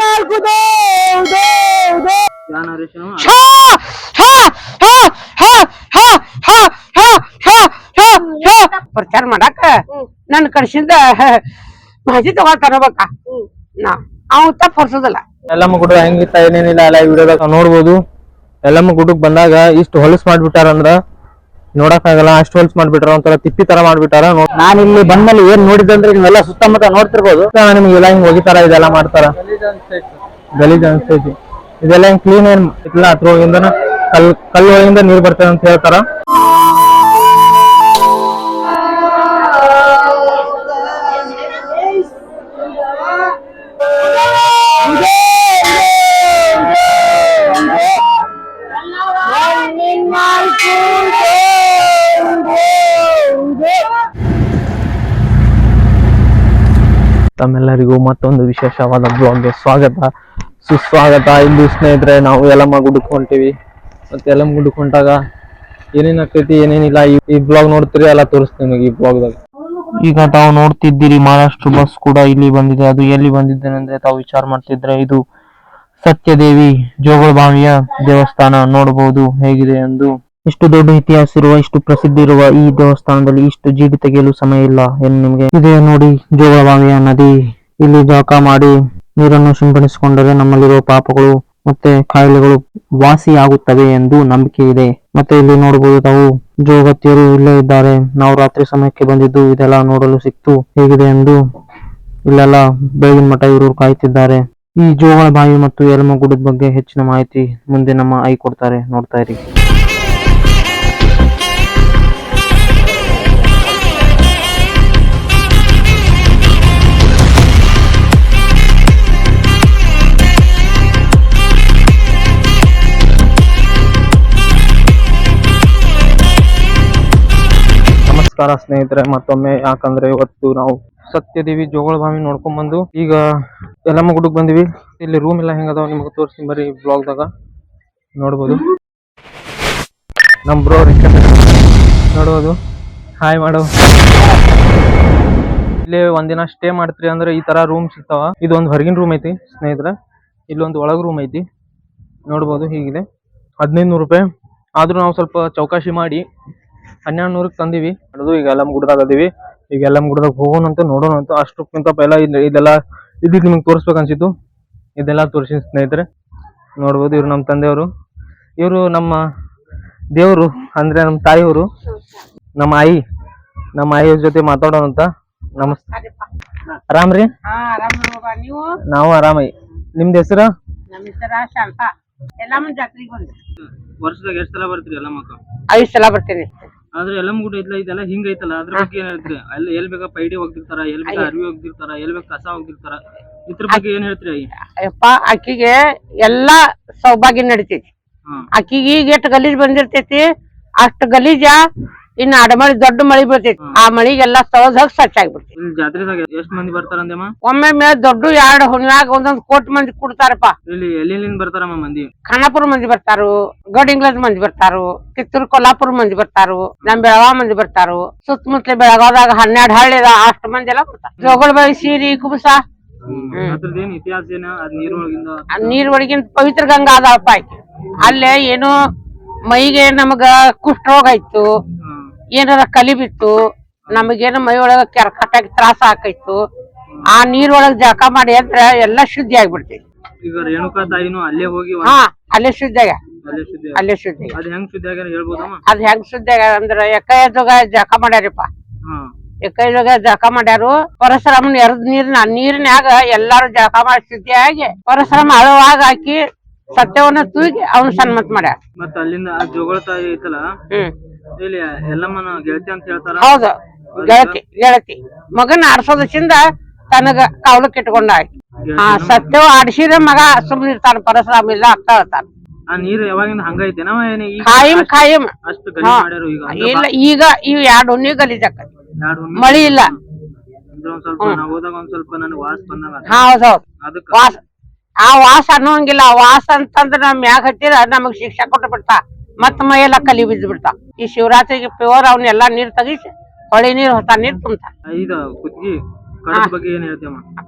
ನಾಲ್ಕು ಪ್ರಚಾರ ಮಾಡಾಕ ನನ್ನ ಕಡಿಸಿದ ಮಾಜಿ ತಗೋತಾರ ಬೇಕ ನಾ ಅವ್ ತಪ್ಪ ಎಲ್ಲಮ್ಮ ಗುಡ್ಡ ಹೆಂಗಿತ್ತ ಏನೇನಿಲ್ಲ ಎಲ್ಲ ವಿಡಿಯೋದಾಗ ನೋಡ್ಬೋದು. ಎಲ್ಲಮ್ಮ ಗುಡ್ಡಕ್ ಬಂದಾಗ ಇಷ್ಟು ಹೊಲಸ್ ಮಾಡ್ಬಿಟ್ಟಾರ ಅಂದ್ರ ನೋಡಕ್ ಆಗಲ್ಲ ಅಷ್ಟು ಹೋಲ್ಸ್ ಮಾಡ್ಬಿಟ್ರ ಒಂಥರ ತಿಪ್ಪಿ ತರ ಮಾಡ್ಬಿಟ್ಟಾರ. ನಾನು ಇಲ್ಲಿ ಬಂದ್ಮೇಲೆ ಏನ್ ನೋಡಿದಂದ್ರೆ ನೀವೆಲ್ಲ ಸುತ್ತಮುತ್ತ ನೋಡ್ತಿರ್ಬೋದು. ನಿಮ್ಗೆಲ್ಲ ಹಿಂಗ್ ಹೋಗಿತಾರ ಇದೆಲ್ಲ ಮಾಡ್ತಾರ. ಗಲೀಜ್ ಅನ್ಸ್ತೈತಿ ಇದೆಲ್ಲ ಹಿಂಗ್ ಕ್ಲೀನ್ ಏನ್ ಇಲ್ಲ ಅದ್ರೊಳಗಿಂದ ಕಲ್ ಕಲ್ಲು ಒಳಗಿಂದ ನೀರ್ ಬರ್ತದೆ ಅಂತ ಹೇಳ್ತಾರ. ತಮ್ಮೆಲ್ಲರಿಗೂ ಮತ್ತೊಂದು ವಿಶೇಷವಾದ ಬ್ಲಾಗ್ಗೆ ಸ್ವಾಗತ. ಸುಸ್ವಾಗತ. ಇಂದು ಸ್ನೇಹಿತರೆ, ನಾವು ಯಲಮ್ಮ ಗುಡ್ಡಕ್ಕೆ ಹೊಂಟಿವಿ. ಮತ್ತೆ ಯಲಮ್ಮ ಗುಡ್ಡಕ್ಕೆ ಹೊಂಟಾಗ ಏನೇನ್ ಆಗ್ತೈತಿ ಏನೇನಿಲ್ಲ, ಈ- ಬ್ಲಾಗ್ ನೋಡ್ತೀರಿ, ಎಲ್ಲ ತೋರಿಸ್ತೀನಿ ನಿಮಗೆ ಈ ಬ್ಲಾಗ್ದಾಗ ಈಗ ತಾವು ನೋಡ್ತಿದ್ದೀರಿ, ಮಹಾರಾಷ್ಟ್ರ ಬಸ್ ಕೂಡ ಇಲ್ಲಿ ಬಂದಿದೆ. ಅದು ಎಲ್ಲಿ ಬಂದಿದೆ ಅಂದ್ರೆ ತಾವು ವಿಚಾರ ಮಾಡ್ತಿದ್ರೆ ಇದು ಸತ್ಯದೇವಿ ಜೋಗಳಬಾವಿಯ ದೇವಸ್ಥಾನ ನೋಡಬಹುದು ಹೇಗಿದೆ ಎಂದು. ಇಷ್ಟು ದೊಡ್ಡ ಇತಿಹಾಸ ಇರುವ, ಇಷ್ಟು ಪ್ರಸಿದ್ಧಿ ಇರುವ ಈ ದೇವಸ್ಥಾನದಲ್ಲಿ ಇಷ್ಟು ಜೀಡಿ ತೆಗೆಯಲು ಸಮಯ ಇಲ್ಲ ಎಂದು ನಿಮಗೆ ಇದೆ ನೋಡಿ. ಜೋಗಳಬಾವಿಯ ನದಿ ಇಲ್ಲಿ ಜಳಕ ಮಾಡಿ ನೀರನ್ನು ಸಿಂಪಡಿಸಿಕೊಂಡರೆ ನಮ್ಮಲ್ಲಿರುವ ಪಾಪಗಳು ಮತ್ತೆ ಕಾಯಿಲೆಗಳು ವಾಸಿಯಾಗುತ್ತವೆ ಎಂದು ನಂಬಿಕೆ ಇದೆ. ಮತ್ತೆ ಇಲ್ಲಿ ನೋಡಬಹುದು ತಾವು ಜೋಗತಿಯರು ಇಲ್ಲೇ ಇದ್ದಾರೆ. ನಾವು ರಾತ್ರಿ ಸಮಯಕ್ಕೆ ಬಂದಿದ್ದು ಇದೆಲ್ಲ ನೋಡಲು ಸಿಕ್ತು. ಹೇಗಿದೆ ಎಂದು ಇಲ್ಲೆಲ್ಲ ಬೆಳಗಿನ ಮಠ ಇವರು ಕಾಯ್ತಿದ್ದಾರೆ ಈ ಜೋಗಳ ಬಾಯಿ ಮತ್ತು ಯಲಮಗುಡ್ಡದ ಬಗ್ಗೆ ಹೆಚ್ಚಿನ ಮಾಹಿತಿ ಮುಂದೆ ನಮ್ಮ ಐ ಕೊಡ್ತಾರೆ. ನೋಡ್ತಾ ಇರಿ. ನಮಸ್ಕಾರ ಸ್ನೇಹಿತರೆ, ಮತ್ತೊಮ್ಮೆ ಯಾಕಂದ್ರೆ ಇವತ್ತು ನಾವು ಸತ್ಯದೇವಿ ಜೋಗಳ ಬಾವಿ ನೋಡ್ಕೊಂಡ್ ಬಂದು, ಈಗ ಎಲ್ಲಮ್ಮ ಗುಡ್ಡಕ್ ಬಂದಿವಿ. ಇಲ್ಲಿ ರೂಮ್ ಎಲ್ಲ ಹೆಂಗದಾವ ನಿಮಗೆ ತೋರಿಸ್ತೀನಿ ಬರ್ರಿ ಬ್ಲಾಗ್ದಾಗ ನೋಡ್ಬೋದು. ನಮ್ಮ ಬ್ರೋ ನೋಡ್ಬೋದು. ಹಾಯ್ ಮಾಡೋ. ಇಲ್ಲಿ ಒಂದಿನ ಸ್ಟೇ ಮಾಡ್ತೀರಿ ಅಂದ್ರೆ ಈ ತರ ರೂಮ್ ಸಿಗ್ತಾವ. ಇದೊಂದು ಹೊರಗಿನ ರೂಮ್ ಐತಿ ಸ್ನೇಹಿತರೆ. ಇಲ್ಲೊಂದು ಒಳಗ್ ರೂಮ್ ಐತಿ. ನೋಡ್ಬೋದು ಹೀಗಿದೆ. ಹದಿನೈದು ನೂರು ರೂಪಾಯಿ. ಆದ್ರೂ ನಾವು ಸ್ವಲ್ಪ ಚೌಕಾಶಿ ಮಾಡಿ ಹನ್ನೆರಡು ನೂರಕ್ಕೆ ತಂದಿವಿ. ಅದು ಈಗ ಎಲ್ಲಮ್ ಗುಡ್ದಾಗ ಅದೀವಿ. ಈಗ ಎಲ್ಲಮ್ ಗುಡ್ದಾಗ ಹೋಗೋಣ ಅಂತ ನೋಡೋಣ ಅಂತ ಅಷ್ಟಕ್ಕಿಂತ ಪೈಲ ಇಲ್ಲಿ ಇದೆಲ್ಲ ಇದು ನಿಮ್ಗೆ ತೋರಿಸ್ಬೇಕು ಅನ್ಸಿತ್ತು ಇದೆಲ್ಲ ತೋರಿಸಿ ಸ್ನೇಹಿತರೆ ನೋಡ್ಬೋದು ಇವ್ರು ನಮ್ಮ ತಂದೆಯವರು. ಇವರು ನಮ್ಮ ದೇವರು ಅಂದ್ರೆ ನಮ್ಮ ತಾಯಿಯವರು. ನಮ್ಮ ಆಯಿ ನಮ್ಮ ಆಯಿಯವ್ರ ಜೊತೆ ಮಾತಾಡೋಣ ಅಂತ ನಮಸ್ತೆ ಆರಾಮ್ ರೀ? ನಾವು ಆರಾಮ ನೀವು? ನಾವು ಆರಾಮೈ. ನಿಮ್ದು ಹೆಸರು? ನಮ್ಮ ಹೆಸರ ಶಾಂತ. ಎಲ್ಲಮ್ಮ ಜಾತ್ರೆಗೆ ಬಂದೆ. ವರ್ಷದಾಗ ಎಷ್ಟು ಸಲ ಬರ್ತೀರಿ ಎಲ್ಲ ಮಕ್ಕ ಐದು ಸಲ ಬರ್ತೀನಿ. ಆದ್ರೆ ಎಲ್ಲಮ್ ಗುಡ್ಡ ಐತ್ಲ ಇದೆಲ್ಲ ಹಿಂಗ ಐತಲ್ಲ ಅದ್ರ ಬಗ್ಗೆ ಏನ್ ಹೇಳ್ತೀರಿ ಅಲ್ಲಿ ಎಲ್ ಬೇಕಾ ಪೈಡಿ ಹೋಗ್ತಿರ್ತಾರ ಎಲ್ ಬೇಕಾ ಅರಿವಿ ಹೋಗ್ತಿರ್ತಾರ ಎಲ್ ಬೇಕಾ ಕಸ ಹೋಗ್ತಿರ್ತಾರ? ಇದ್ರ ಬಗ್ಗೆ ಏನ್ ಹೇಳ್ತೀರಿ ಅಯ್ಯ ಅಯ್ಯಪ್ಪ ಆಕಿಗೆ ಎಲ್ಲಾ ಸೌಭಾಗ್ಯ ನಡಿತೈತಿ. ಅಕ್ಕಿಗೆ ಆಕಿಗೆ ಈಗ ಎಷ್ಟು ಗಲೀಜ್ ಬಂದಿರ್ತೈತಿ ಅಷ್ಟು ಗಲೀಜ ಇನ್ನ ಅಡಮಳಿ ದೊಡ್ಡ ಮಳಿ ಬೀಳ್ತೈತಿ ಆ ಮಳಿಗೆಲ್ಲ ಹೋಗಿ ಸ್ವಚ್ಛ ಇಲ್ಲಿ ಜಾತ್ರೆದಾಗ ಎಷ್ಟ್ ಮಂದಿ ಬರ್ತಾರ ಒಮ್ಮೆ ಮೇಲೆ ದೊಡ್ಡ ಎರಡು ಹುಣ್ಣಾಗ ಒಂದೊಂದ್ ಕೋಟಿ ಮಂದಿ ಕೊಡ್ತಾರಪ್ಪ. ಇಲ್ಲಿ ಎಲ್ಲಿಂದ ಬರ್ತಾರಮ್ಮ ಮಂದಿ? ಖಾನಾಪುರ ಮಂದಿ ಬರ್ತಾರು ಗಡಿಂಗ್ಲದ್ ಮಂದಿ ಬರ್ತಾರು ಕಿತ್ತೂರು ಕೊಲ್ಲಾಪುರ ಮಂದಿ ಬರ್ತಾರು ನಮ್ ಬೆಳಗಾವ್ ಮಂದಿ ಬರ್ತಾರು. ಸುತ್ತಮುತ್ತಲ ಬೆಳಗಾವದಾಗ ಹನ್ನೆರಡು ಹಳ್ಳಿ ಅದ ಅಷ್ಟು ಮಂದಿ ಎಲ್ಲ ಬರ್ತಾರ. ಜೋಗಳಬಾಯಿ ಸೀರಿ ಕುಬಸ. ಇತಿಹಾಸ ನೀರ್ ಒಳಗಿಂದ ಪವಿತ್ರ ಗಂಗಾ ಅದಾವಪ್ಪ. ಆಕಿ ಅಲ್ಲೇ ಏನು ಮೈಗೆ ನಮಗ ಕುಷ್ಠರೋಗ ಆಯ್ತು. ಏನಾರ ಕಲಿಬಿಟ್ಟು ನಮಗೇನು ಮೈ ಒಳಗ ಕೆರ್ಕಟ್ಟಾಗಿ ತ್ರಾಸ ಆಕೈತು ಆ ನೀರ್ ಒಳಗ್ ಜಳಕ ಮಾಡಿ ಅಂದ್ರ ಎಲ್ಲಾ ಶುದ್ಧಿ ಆಗ್ಬಿಡ್ತೈತಿ. ಈಗ ರೇಣುಕಾ ತಾಯಿನೂ ಅಲ್ಲೇ ಹೋಗಿ ಹಾ ಅಲ್ಲೇ ಶುದ್ಧ ಆಗ್ಯ ಅಲ್ಲೇ ಶುದ್ಧಿ ಆಗ್- ಅಲ್ಲೇ ಶುದ್ಧಿ ಅದ್ ಹೆಂಗ್ ಶುದ್ಧ ಆಗ್ಯಾರ ಹೇಳ್ಬೋದಮ್ಮ? ಅದ್ ಹೆಂಗ್ ಶುದ್ಧಿ ಆಗ್ಯದ ಅಂದ್ರ ಎಕ್ಕೈದೋಗ ಜಳಕ ಮಾಡ್ಯಾರಪ್ಪ. ಹಾ. ಜಳಕ ಮಾಡ್ಯಾರು ಪರಶುರಾಮನ್ ಎರಡ್ ನೀರ್ನ ನೀರಿನ್ಯಾಗ ಎಲ್ಲಾರು ಜಳಕ ಮಾಡಿ ಶುದ್ಧಿ ಆಗಿ ಪರಶುರಾಮ ಅಳುವಾಗ ಹಾಕಿ ಸತ್ಯವನ್ನ ತೂಗಿ ಅವನು ಸನ್ಮತ್ ಮಾಡ್ಯಾರ ಮತ್ತ ಅಲ್ಲಿಂದ ಆ ಜೋಗಳ ತಾಯಿ ಐತಲ್ಲ ಹ್ಮ್. ಇಲ್ಲಿ ಎಲ್ಲಮ್ಮನ ಗೆಳತಿ ಅಂತ ಹೇಳ್ತಾರ? ಹೌದು ಗೆಳತಿ ಗೆಳತಿ. ಮಗನ ಆಡ್ಸೋದಕ್ಕಿಂತ ತನಗ ಕಾವಲಕ್ಕೆ ಇಟ್ಕೊಂಡ ಆ ಸತ್ಯವ ಆಡಿಸಿದ ಮಗ ಸುಮ್ಮನಿರ್ತಾನ ಇರ್ತಾನ ಪರಶುರಾಮ ಇಲ್ಲ ಆಗ್ತಾ ಇರ್ತಾನ ಆ ನೀರ್ ಯಾವಾಗಿಂದ ಏನ್ ಈಗ? ಖಾಯಂ ಖಾಯಂ. ಅಷ್ಟು ಗಲೀಜ್ ಮಾಡ್ಯಾರು ಈಗ ಅಂದ್ರೆ ಇಲ್ಲ ಈಗ ಇವ್ ಎರಡು ಹುಣ್ಣಿ ಗಲೀಜ್ ಆಕತಿ. ಎರಡ್ ಹುಣ್ಣು ಮಳಿ ಇಲ್ಲ. ಅಂದ್ರೆ ಒಂದ್ ಸ್ವಲ್ಪ ನಾವ್ ಹೋದಾಗ ಒಂದ್ ಸ್ವಲ್ಪ ನನಗ್ ವಾಸ ಬಂದಂಗ ಆತ್. ಹೌದೌದು ಅದಕ್ಕ ವಾಸ ಆ ವಾಸ ಅನ್ನೋಂಗಿಲ್ಲ. ಆ ವಾಸ ಅಂತಂದ್ರ ನಮ್ ಮ್ಯಾಗ ಹತ್ತಿರ ನಮಗ್ ಶಿಕ್ಷೆ ಕೊಟ್ಟು ಬಿಡ್ತಾ. ಮತ್ ಮೈಯೆಲ್ಲ ಕಲಿ ಬಿದ್ದು ಬಿಡ್ತಾ. ಈ ಶಿವರಾತ್ರಿಗೆ ಪ್ಯೂರ್ ಅವನ್ನೆಲ್ಲಾ ನೀರ್ ತೆಗಿಸಿ ಹೊಳಿ ನೀರ್ ಹೊಸ ನೀರ್ ತುಂಬ್ತಾ. ಐದ ಕುದ್ಗಿ ಕಡದ ಬಗ್ಗೆ ಏನ್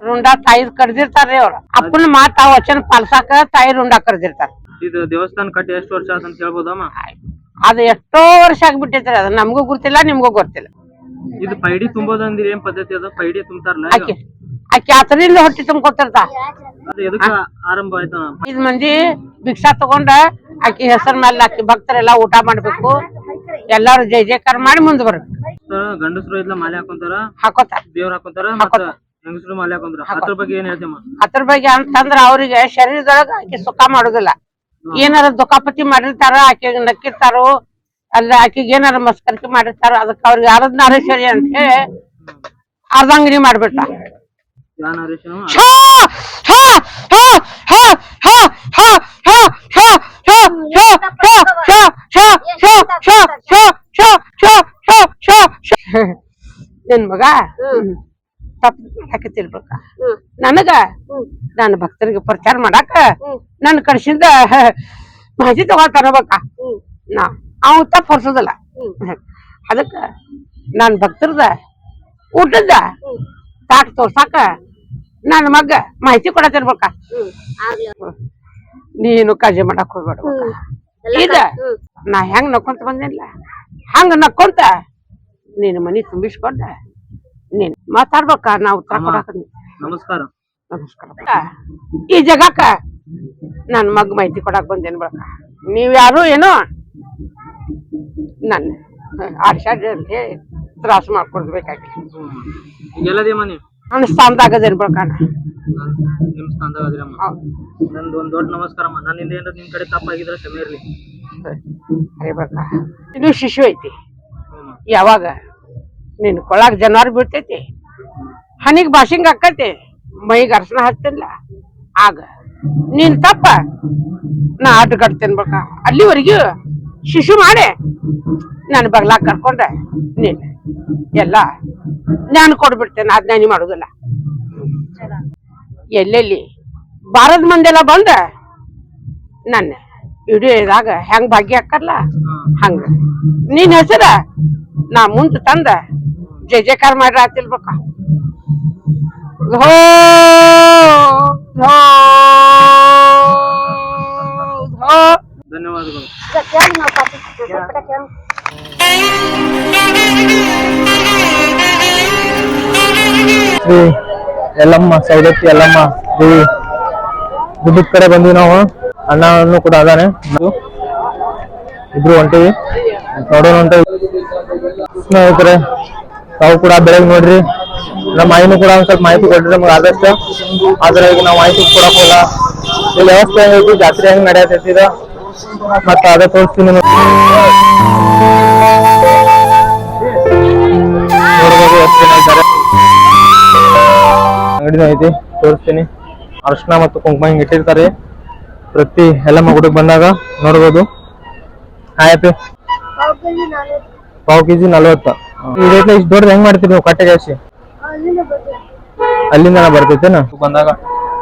ರುಂಡ ತಾಯಿ ಕಡ್ದಿರ್ತಾರ್ರಿ ಅವ್ರ. ಅಪ್ಪನ ಮಾತ ವಚನ ಪಾಲ್ಸಾಕ ತಾಯಿ ರುಂಡ ಕರ್ದಿರ್ತಾರ ಇದು ದೇವಸ್ಥಾನ ಕಟ್ಟಿ ಎಷ್ಟು ವರ್ಷ ಆತ ಅಂತ ಹೇಳ್ಬೋದಮ್ಮ ಅದು ಎಷ್ಟೋ ವರ್ಷ ಆಗ್ಬಿಟ್ಟಿರ್ತಾರೆ ಅದು ನಮಗೂ ಗೊತ್ತಿಲ್ಲ ನಿಮ್ಗೂ ಗೊತ್ತಿಲ್ಲ. ಇದು ಪೈಡಿ ತುಂಬೋದಂದ್ರೆ ಏನ್ ಪದ್ಧತಿ ಅದ? ಪೈಡಿ ತುಂಬ್ತಾರಲ್ಲ ಆಕಿ ಆತನಿಂದ ಹೊಟ್ಟಿ ಆಯ್ತು? ಐದ್ ಮಂದಿ ಭಿಕ್ಷಾ ತಗೊಂಡ ಆಕಿ ಹೆಸರ ಮೇಲೆ ಆಕಿ ಭಕ್ತರೆಲ್ಲ ಊಟ ಮಾಡ್ಬೇಕು. ಎಲ್ಲಾರು ಜೈ ಜಯಕಾರ ಮಾಡಿ ಮುಂದ್ ಬರ್ಬೇಕು. ಗಂಡಸರು ಇದ್ಲ ಮಾಲೆ ಹಾಕೊಂತಾರ? ಹಾಕೋತಾರ ದೇವ್ರ ಹಾಕೊಂತಾರ ಮತ್ತ ಹೆಂಗಸರು ಮಾಲೆ ಹಾಕೊಂತಾರ? ಅದ್ರ ಬಗ್ಗೆ ಏನ್ ಅದ್ರ ಬಗ್ಗೆ ಅಂತಂದ್ರ ಅವ್ರಿಗೆ ಶರೀರದೊಳಗ ಆಕಿ ಸುಖ ಮಾಡುದಿಲ್ಲ. ಏನಾರ ದುಃಖಪತಿ ಮಾಡಿರ್ತಾರ ಆಕೆಗೆ ನಕ್ಕಿರ್ತಾರೋ ಅಲ್ಲ ಆಕಿಗೆ ಏನಾರ ಮಸ್ಕರಿಕೆ ಮಾಡಿರ್ತಾರ ಅದಕ್ಕೆ ಅವ್ರಿಗೆ ಆರಾಧನಾರೇಶ್ವರಿ ಅಂತ ಹೇಳಿ ಅರ್ಧಂಗಡಿ ಮಾಡ್ಬಿಟ್ಟ. ನಿನ್ ಮಗ ತಪ್ಪು ಹಾಕತಿರ್ಬೇಕ ನನಗ ನನ್ನ ಭಕ್ತರಿಗೆ ಪ್ರಚಾರ ಮಾಡಾಕ ನನ್ನ ಕಡ್ಸಿಂದ ಮಾಹಿತಿ ತಗೊಳ್ತಾರಬೇಕ ನಾ ಅವ್ ತಪ್ಪು ಹೊರ್ಸೋದಿಲ್ಲ ಅದಕ್ಕ ನನ್ನ ಭಕ್ತರದ ಊಟದ ತಾಟ್ ತೋರ್ಸಾಕ ನನ್ನ ಮಗ ಮಾಹಿತಿ ಕೊಡತಿರ್ಬೇಕ ನೀನು ಕಾಳಜಿ ಮಾಡಕ್ ಹೋಗ್ಬೇಡ ಈಗ ನಾ ಹೆಂಗ್ ನಕ್ಕೊಂತ ಬಂದಿಲ್ಲ. ಹಂಗ ನಕ್ಕೊಂತ ನೀನು ಮನಿ ತುಂಬಿಸ್ಕೊಂಡ ನೀನ್ ಮಾತಾಡ್ಬೇಕ ನಾ ಉತ್ತರ ಕೊಡಾಕ ನಮಸ್ಕಾರ. ನಮಸ್ಕಾರ. ಈ ಜಗಕ್ಕ ನನ್ ಮಗ್ ಮಾಹಿತಿ ಕೊಡಕ್ ಬಂದೇನ್ ಬಳಕ? ನೀವ್ ಯಾರು ಏನೋ ನನ್ನ ಅಂತ ಹೇಳಿ ತ್ರಾಸ ಮಾಡ್ಕೊಡ್ಬೇಕಾಗಿ ಈಗ ಸ್ಥಾನದಾಗ ನೀವು ನನ್ನ ನಿಮ್ಮ ಬಳಕ ನಿಮ್ ಸ್ಥಾನದಾಗ ಅದಿರಮ್ಮ ನಂದು ಒಂದ್ ದೊಡ್ಡ ನಮಸ್ಕಾರಮ್ಮ ನನ್ನಿಂದ ಏನು ನಿಮ್ ಕಡೆ ತಪ್ಪಾಗಿದ್ರೆ ಕ್ಷಮೆ ಇರ್ಲಿ. ಅರೆ ಬಳಕ ಇದು ಶಿಶು ಐತಿ. ಯಾವಾಗ? ನಿನ್ ಕೊಳಾಗ ಜನವಾರ ಬೀಳ್ತೈತಿ ಹನಿಗ್ ಬಾಸಿಂಗ್ ಆಕೈತಿ. ಮೈಗ್ ಅರ್ಶನ ಹಚ್ತಿಲ್ಲ ಆಗ. ನೀನ್ ತಪ್ಪ. ನಾ ಆಟ ಕಟ್ತೇನೆ ಬಕ ಅಲ್ಲಿವರೆಗೂ ಶಿಶು ಮಾಡಿ ನನ್ನ ಬಗ್ಲಾಗ ಕರ್ಕೊಂಡ ನೀನ್ ಎಲ್ಲ ನಾನು ಕೊಡ್ಬಿಡ್ತೇನೆ ಅದ್ನಾನಿ ಮಾಡುದಿಲ್ಲ. ಎಲ್ಲೆಲ್ಲಿ? ಬಾರದ ಮಂದೆಲ್ಲ ಬಂದ? ನನ್ನ ವಿಡಿಯೋದಾಗ ಹೆಂಗ್ ಭಾಗ್ಯ ಹಾಕಲ್ಲ ಹಂಗ. ನೀನ್ ಹೆಸರ? ನಾ ಮುಂದ್ ತಂದ. ಜಯ ಜಯಕಾರ ಮಾಡ್ರ ಆತಿಲ್ಬೇಕ ಹೋ ಹೋ ಧನ್ಯವಾದಗಳು. ಶ್ರೀ ಎಲ್ಲಮ್ಮ ಸೌದತ್ತಿ ಎಲ್ಲಮ್ಮ ದೇವಿ ಗುಡ್ಡದ ಕಡೆ ಬಂದ್ವಿ ನಾವು. ಅಣ್ಣನೂ ಕೂಡ ಅದಾನೆ. ಇಬ್ರು ಹೊಂಟಿವಿ ನೋಡೋಣ ಹೊಂಟಿವಿ ಸ್ನೇಹಿತರೆ, ತಾವು ಕೂಡ ಬೆಳಗ್ಗೆ ನೋಡ್ರಿ. ನಮ್ಮ ಮಾಹಿತಿ ಕೂಡ ಒಂದ್ ಸ್ವಲ್ಪ ಮಾಹಿತಿ ಕೊಡ್ರಿ ನಮ್ಗೆ ಆದಷ್ಟು. ಆದ್ರೆ ಈಗ ನಾವು ಮಾಹಿತಿ ಕೊಡಕ್ ಹೋಗಲ್ಲ. ಇಲ್ಲಿ ವ್ಯವಸ್ಥೆ ಹೆಂಗೈತಿ ಜಾತ್ರೆ ಹೆಂಗ್ ನಡೆಯತೈತಿ ಮತ್ತ ಅದೇ ತೋರಿಸ್ತೀನಿ. ನೋಡ್ಬೋದು ಐತಿ ತೋರಿಸ್ತೀನಿ ಅರ್ಶನ ಮತ್ತು ಕುಂಕುಮ ಹಿಂಗ್ ಇಟ್ಟಿರ್ತಾರೆ. ಪ್ರತಿ ಎಲ್ಲಮ್ಮ ಗುಡಿಗೆ ಬಂದಾಗ ನೋಡ್ಬೋದು. ಆಯ್ತು ಪಾವ್ ಕೆಜಿ ನಲ್ವತ್ತು. ಈ ರೇಟ್ ಇಷ್ಟು ದೊಡ್ಡದು ಹೆಂಗ್ ಮಾಡ್ತೀರಿ ನೀವು ಕಟ್ಟೆ ಜಾಸ್ತಿ ಅಲ್ಲಿಂದ ಬರ್ತೈತೆ ಬಂದಾಗ.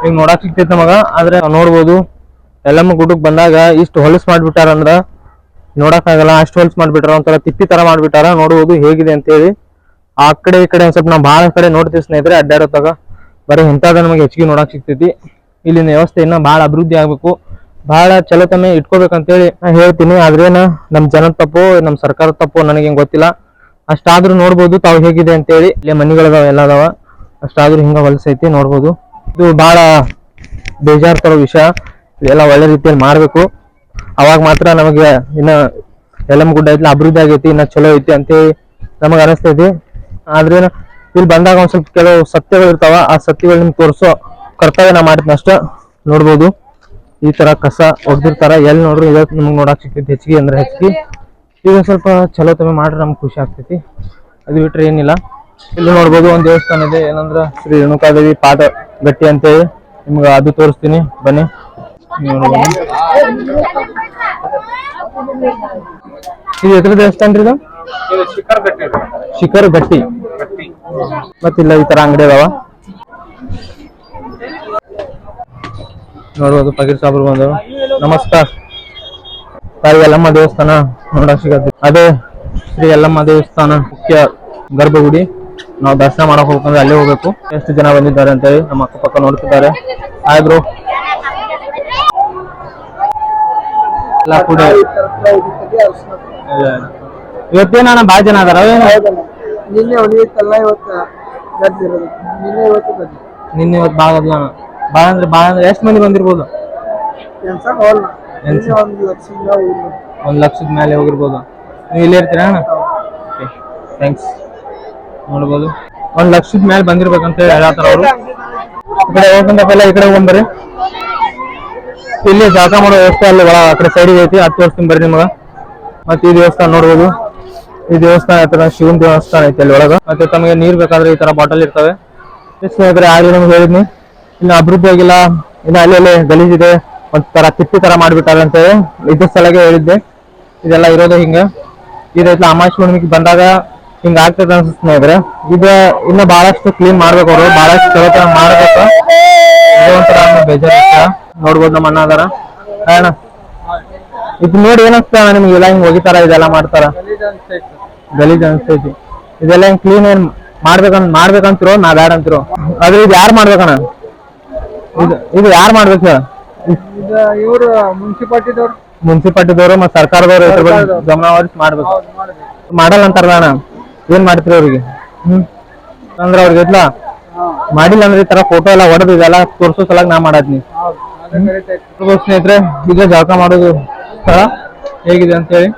ಹಿಂಗ್ ನೋಡಕ್ ಸಿಗ್ತೈತೆ ನಮಗ ಆದ್ರೆ ನೋಡ್ಬೋದು. ಎಲ್ಲಮ್ಮ ಗುಡ್ಡಕ್ಕೆ ಬಂದಾಗ ಇಷ್ಟು ಹೊಲಸ್ ಮಾಡ್ಬಿಟ್ಟಾರ ಅಂದ್ರೆ ನೋಡಕ್ ಆಗಲ್ಲ ಅಷ್ಟು ಹೊಲಸು ಮಾಡಿಬಿಟ್ಟಾರ ಒಂಥರ ತಿಪ್ಪಿ ತರ ಮಾಡ್ಬಿಟ್ಟಾರ, ನೋಡುವುದು ಹೇಗಿದೆ ಅಂತೇಳಿ. ಆ ಕಡೆ ಈ ಕಡೆ ಒಂದ್ ಸ್ವಲ್ಪ ನಾವು ಬಹಳ ಕಡೆ ನೋಡ್ತೀವಿ ಸ್ನೇಹಿತರೆ ಅಡ್ಡಾಡೋತಾಗ ಬರೀ ಇಂಥದ್ದು ನಮಗೆ ಹೆಚ್ಚಿಗೆ ನೋಡಕ್ ಸಿಗ್ತೈತಿ. ಇಲ್ಲಿನ ವ್ಯವಸ್ಥೆ ಇನ್ನ ಬಹಳ ಅಭಿವೃದ್ಧಿ ಆಗ್ಬೇಕು. ಬಹಳ ಚಲೋತಮೆ ಇಟ್ಕೋಬೇಕಂತೇಳಿ ನಾ ಹೇಳ್ತೀನಿ. ಆದ್ರೇನು ನಮ್ಮ ಜನ ತಪ್ಪು ನಮ್ಮ ಸರ್ಕಾರ ತಪ್ಪು ನನಗೇನು ಗೊತ್ತಿಲ್ಲ. ಅಷ್ಟಾದರೂ ನೋಡ್ಬೋದು ತಾವು ಹೇಗಿದೆ ಅಂತೇಳಿ. ಇಲ್ಲಿ ಮನೆಗಳದಾವೆ, ಎಲ್ಲ ಅದಾವ. ಅಷ್ಟಾದ್ರೂ ಹಿಂಗ ಹೊಲಸೈತಿ, ನೋಡ್ಬೋದು. ಇದು ಬಹಳ ಬೇಜಾರ್ ತರೋ ವಿಷಯ. ಇದೆಲ್ಲ ಒಳ್ಳೆ ರೀತಿಯಲ್ಲಿ ಮಾಡಬೇಕು. ಅವಾಗ ಮಾತ್ರ ನಮಗೆ ಇನ್ನ ಎಲ್ಲಮ್ಮ ಗುಡ್ಡ ಐತಿ ಅಭಿವೃದ್ಧಿ ಆಗೈತಿ, ಇನ್ನ ಚಲೋ ಐತಿ ಅಂತೇಳಿ ನಮಗ ಅನಿಸ್ತೈತಿ. ಆದ್ರೆ ಇಲ್ಲಿ ಬಂದಾಗ ಒಂದ್ ಸ್ವಲ್ಪ ಕೆಲವು ಸತ್ಯಗಳು ಇರ್ತಾವ, ಆ ಸತ್ಯಗಳು ನಿಮ್ಗೆ ತೋರಿಸೋ ಕರ್ತವ್ಯ ನಾ ಮಾಡಿದ್ನ ನೋಡ್ಬೋದು. ಈ ತರ ಕಸ ಹೊಡೆದಿರ್ತಾರ ಎಲ್ಲಿ ನೋಡ್ರಿ ಇದ ನಿಮ್ಗೆ ನೋಡಕ್ ಸಿಗ್ತೈತಿ ಹೆಚ್ಚಿಗೆ ಅಂದ್ರೆ ಹೆಚ್ಚಿಗೆ. ಈಗ ಸ್ವಲ್ಪ ಚಲೋ ತಮ್ಮ ಮಾಡ್ರೆ ನಮ್ಗೆ ಖುಷಿ ಆಗ್ತೈತಿ. ಅದು ಬಿಟ್ರೆ ಏನಿಲ್ಲ. ಇಲ್ಲಿ ನೋಡ್ಬೋದು ಒಂದ್ ದೇವಸ್ಥಾನ ಇದೆ, ಏನಂದ್ರ ಶ್ರೀ ರೇಣುಕಾದೇವಿ ಪಾದ ಗಟ್ಟಿ ಅಂತೇಳಿ. ನಿಮ್ಗೆ ಅದು ತೋರಿಸ್ತೀನಿ, ಬನ್ನಿ. ಇದು ಎದ್ರ ದೇವಸ್ಥಾನ ರೀ ಇದು? ಶಿಖರ್ ಗಟ್ಟಿ ಮತ್ತಿಲ್ಲ ಈ ತರ ಅಂಗಡಿ ಅದಾವ? ನೋಡ್ಬೋದು ಪಕೀರ್ ಸಾಬ್ರು ಬಂದವು ನಮಸ್ಕಾರ. ತಾಯಿ ಯಲ್ಲಮ್ಮ ದೇವಸ್ಥಾನ ನೋಡಕ್ ಸಿಗತ್ತೆ ಅದೇ ಶ್ರೀ ಯಲ್ಲಮ್ಮ ದೇವಸ್ಥಾನ ಮುಖ್ಯ ಗರ್ಭಗುಡಿ. ನಾವು ದರ್ಶನ ಮಾಡಕ್ ಹೋಗ್ಬೇಕಂದ್ರೆ ಅಲ್ಲೇ ಹೋಗ್ಬೇಕು. ಎಷ್ಟು ಜನ ಬಂದಿದ್ದಾರೆ ಅಂತ ಹೇಳಿ ನಮ್ಮ ಅಕ್ಕಪಕ್ಕ ನೋಡ್ತಿದ್ದಾರೆ. ಹಾಯ್ ಬ್ರೋ ಎಲ್ಲ ಕೂಡ. ಇವತ್ತೇನ ಭಾಳ ಜನ ಅದಾರ ನಿನ್ನೆ ಉಳಿಯುತ್ತಲ್ಲ ಇವತ್ತು ನಿನ್ನೆ ಇವತ್ತು ಗದ್ದೆ. ನಿನ್ನೆ ಇವತ್ತು ಭಾಳ ಅದ್ಲ ಭಾಳ ಅಂದ್ರೆ ಭಾಳ ಅಂದ್ರೆ ಎಷ್ಟು ಮಂದಿ ಬಂದಿರ್ಬೋದು? ಕೆಲ್ಸ ಒಂದು ಲಕ್ಷದ ಮೇಲೆ ಹೋಗಿರ್ಬೋದು. ನೀವು ಇಲ್ಲೇ ಇರ್ತೀರಾ ಥ್ಯಾಂಕ್ಸ್ ನೋಡ್ಬೋದು. ಒಂದ್ ಲಕ್ಷದ ಮೇಲೆ ಬಂದಿರ್ಬೇಕಂತ ಹೇಳಿ ಹೇಳತ್ತಾರ ಅವರು. ಈ ಕಡೆ ಪೆಲ್ಲ ಈ ಕಡೆ ಇಲ್ಲಿ ಜಾಗ ಮಾಡೋ ವ್ಯವಸ್ಥೆ ಅಲ್ಲಿ ಒಳ ಆ ಕಡೆ ಸೈಡಿಗೆ ಐತಿ. ಹತ್ತು ತೋರಿಸ್ತೀನಿ ಬರ್ರಿ ನಿಮಗ. ಮತ್ತೆ ಈ ದೇವಸ್ಥಾನ ನೋಡ್ಬೋದು. ಈ ದೇವಸ್ಥಾನ ಹತ್ರ ಶಿವನ್ ದೇವಸ್ಥಾನ ಐತಿ ಅಲ್ಲಿ ಒಳಗ. ಮತ್ತೆ ತಮಗೆ ನೀರ್ ಬೇಕಾದ್ರೆ ಈ ತರ ಬಾಟಲ್ ಇರ್ತವೆ. ಸ್ನೇಹಿತರೆ ಆಗ್ಲಿ ನಿಮ್ಗೆ ಹೇಳಿದ್ನಿ. ಇನ್ನು ಅಭಿವೃದ್ಧಿ ಆಗಿಲ್ಲ ಇನ್ನು ಅಲ್ಲಿ ಅಲ್ಲಿ ಗಲೀಜಿದೆ ಒಂಥರ ತಿಪ್ಪಿ ತರ ಮಾಡ್ಬಿಟ್ಟಾರೆ ಅಂತ ಇದ್ರ ಸಲಗೆ ಹೇಳಿದ್ದೆ. ಇದೆಲ್ಲ ಇರೋದೇ ಹಿಂಗ. ಇದೈತ್ಲ ಅಮಾಶ್ ಹುಣ್ಣಿಮೆಗೆ ಬಂದಾಗ ಹಿಂಗ ಆಗ್ತದೆ ಅನ್ಸುತ್ತೆ ಸ್ನೇಹಿತರೆ. ಇದ ಇನ್ನ ಬಹಳಷ್ಟು ಕ್ಲೀನ್ ಮಾಡ್ಬೇಕು ಅವರು. ಬಹಳಷ್ಟು ಚಲೋ ತರ ಮಾಡ್ಬೇಕು. ಒಂಥರ ಬೇಜಾರಿತ್ತ? ನೋಡ್ಬೋದು ನಮ್ಮ ಅಣ್ಣ ಅದಾರ ಅಣ್ಣ ಇದು ನೋಡಿ ಏನಿಸ್ತ ನಿಮ್ಗೆಲ್ಲ ಹಿಂಗ್ ಒಗಿತಾರ ಇದೆಲ್ಲ ಮಾಡ್ತಾರ? ಗಲೀಜ್ ಅನ್ಸ್ತೈತಿ. ಇದೆಲ್ಲ ಹಿಂಗ್ ಕ್ಲೀನ್ ಏನ್ ಮಾಡ್ಬೇಕಂತ ಮಾಡ್ಬೇಕಂತಿರೋ ನಾ ಬ್ಯಾಡ ಅಂತಿರೋ? ಆದ್ರೆ ಇದು ಯಾರು ಮಾಡ್ಬೇಕಣ್ಣ? ಇದು ಇದು ಯಾರು ಮಾಡ್ಬೇಕು? ಇವರು ಮುನ್ಸಿಪಾಲ್ಟಿದವ್ರು. ಮುನ್ಸಿಪಾಲ್ಟಿದವರು ಮತ್ತೆ ಸರ್ಕಾರದವರು ಇದ್ರ ಬಗ್ಗೆ ಗಮನ ಹರಿಸಿ ಮಾಡ್ಬೇಕು. ಮಾಡಲ್ಲ ಅಂತಾರಲ್ಲ ಅಣ್ಣ? ಏನ್ ಮಾಡ್ತೀರಿ ಅವ್ರಿಗೆ? ಹ್ಮ್? ಅಂದ್ರೆ ಅವ್ರಿಗೆ ಮಾಡಿಲ್ಲ ಅಂದ್ರೆ ಈ ತರ ಫೋಟೋ ಎಲ್ಲ ಹೊಡೆದು ಇದೆಲ್ಲ ತೋರ್ಸೋ ಸಲಗ ನಾ ಮಾಡದ್ನಿ. ಸ್ನೇಹಿತರೆ ಈಗ ಜಳಕ ಮಾಡೋದು ಸ್ಥಳ. ಹೇಗಿದೆ ಅಂತ ಹೇಳಿ.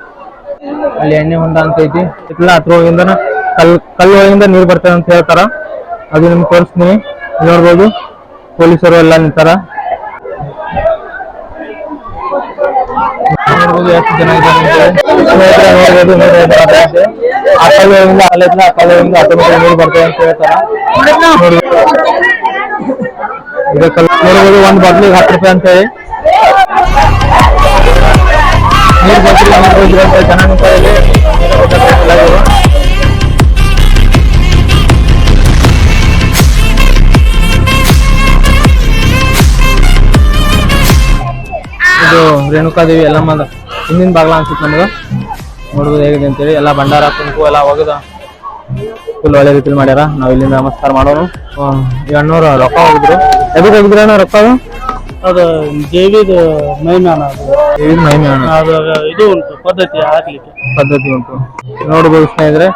ಅಲ್ಲಿ ಎಣ್ಣೆ ಹೊಂದ ಅಂತ ಐತಿ. ಇಲ್ಲ ಹತ್ರದಿಂದ ಕಲ್ ಕಲ್ಲು ಒಳಗಿಂದ ನೀರು ಬರ್ತದೆ ಅಂತ ಹೇಳ್ತಾರ. ಅದು ನಿಮ್ಗೆ ತೋರಿಸ್ತೀನಿ. ನೋಡ್ಬೋದು. ಪೊಲೀಸರು ಎಲ್ಲ ನಿಂತಾರ. ನೋಡ್ಬೋದು ಎಷ್ಟು ಜನ ಇದ್ದಾರೆ ನೋಡ್ಬೋದು. ಕಲ್ಲುಗಳಿಂದ ಅಲ್ಲಿಂದ ಕಲ್ಲುಗಳಿಂದ ಆಟೋಮೆಟಿಕ್ ನೀರು ಬರ್ತದೆ ಅಂತ ಹೇಳ್ತಾರ ನೋಡ್ಬೋದು. ಒಂದು ಬಾಟ್ಲಿಗೆ ಹತ್ತು ರೂಪಾಯಿ ಅಂತ ಹೇಳಿ ನೀರು ಬರ್ತೀರಿ ನೀರು ಬರ್ತಾರೆ ಎಲ್ಲರಿಗೂ. ಇದು ರೇಣುಕಾದೇವಿ ಎಲ್ಲಮ್ಮ ಹಿಂದಿನ ಬಾಗ್ಲ ಅನ್ಸುತ್ತೆ ನಮ್ಗೆ ನೋಡ್ಬೋದು ಹೇಗಿದೆ ಅಂತೇಳಿ ಎಲ್ಲ ಭಂಡಾರ ಕುಂಕು ಎಲ್ಲ ಒಗದ ಫುಲ್ ಒಳ್ಳೆ ರೀತಿ ಮಾಡ್ಯಾರ. ನಾವ್ ಇಲ್ಲಿಂದ ನಮಸ್ಕಾರ ಮಾಡೋರು ಎಣ್ಣೂರು ಈ ಅಣ್ಣವ್ರು ರೊಕ್ಕ ಹೋಗಿದ್ರು ಎದಕ್ಕೆ ಹೋಗಿದ್ರ ರೊಕ್ಕ ಅದು? ಅದು ದೇವಿದು ಅದು. ಇದು ಮಹಿಮೆ ಅದು ಇದು ಉಂಟು ಪದ್ಧತಿ ಹಾಕ್ಲಿಕ್ಕೆ. ಪದ್ಧತಿ ಉಂಟು. ನೋಡ್ಬೋದು ಸ್ನೇಹಿತರೆ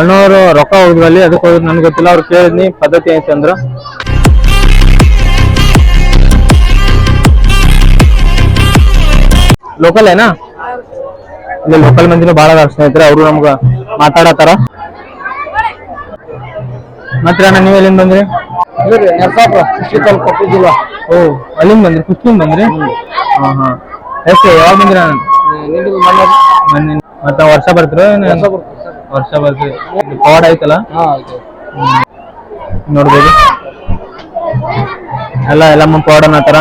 ಅಣ್ಣವರು ರೊಕ್ಕ ಹೋಗಿದ್ವಿ ಅಲ್ಲಿ ಅದಕ್ಕೆ ಹೋಗಿದ್ ನನ್ಗೆ ಗೊತ್ತಿಲ್ಲ ಅವ್ರು ಕೇಳಿದ್ನಿ ಪದ್ಧತಿ ಐತೆ ಅಂದ್ರ. ಲೋಕಲ್ ಏನಾ? ಇಲ್ಲಿ ಲೋಕಲ್ ಮಂದಿನೂ ಬಹಳ ಅದಾರ ಸ್ನೇಹಿತರೆ ಅವರು ನಮ್ಗ ಮಾತಾಡತಾರ ಮತ್ತೆ ಅಣ್ಣ ನೀವು ಎಲ್ಲಿಂದ ಬಂದ್ರಿ? ಓ ಅಲ್ಲಿಂದ ಬಂದ್ರಿ ಕುಚ್ಚಿಂದ ಬಂದ್ರಿ? ಹಾ ಹಾ. ಎಷ್ಟು ಯಾವಾಗ ಬಂದ್ರಿ ಮೊನ್ನೆ. ಮತ್ತೆ ವರ್ಷ ಬರ್ತೀರ ವರ್ಷ ಬರ್ತೀರಿ ಪವಾಡ ಆಯ್ತಲ್ಲ ನೋಡ್ಬೋದು ಎಲ್ಲ ಎಲ್ಲಮ್ಮ ಪವಾಡ್ ಆತರ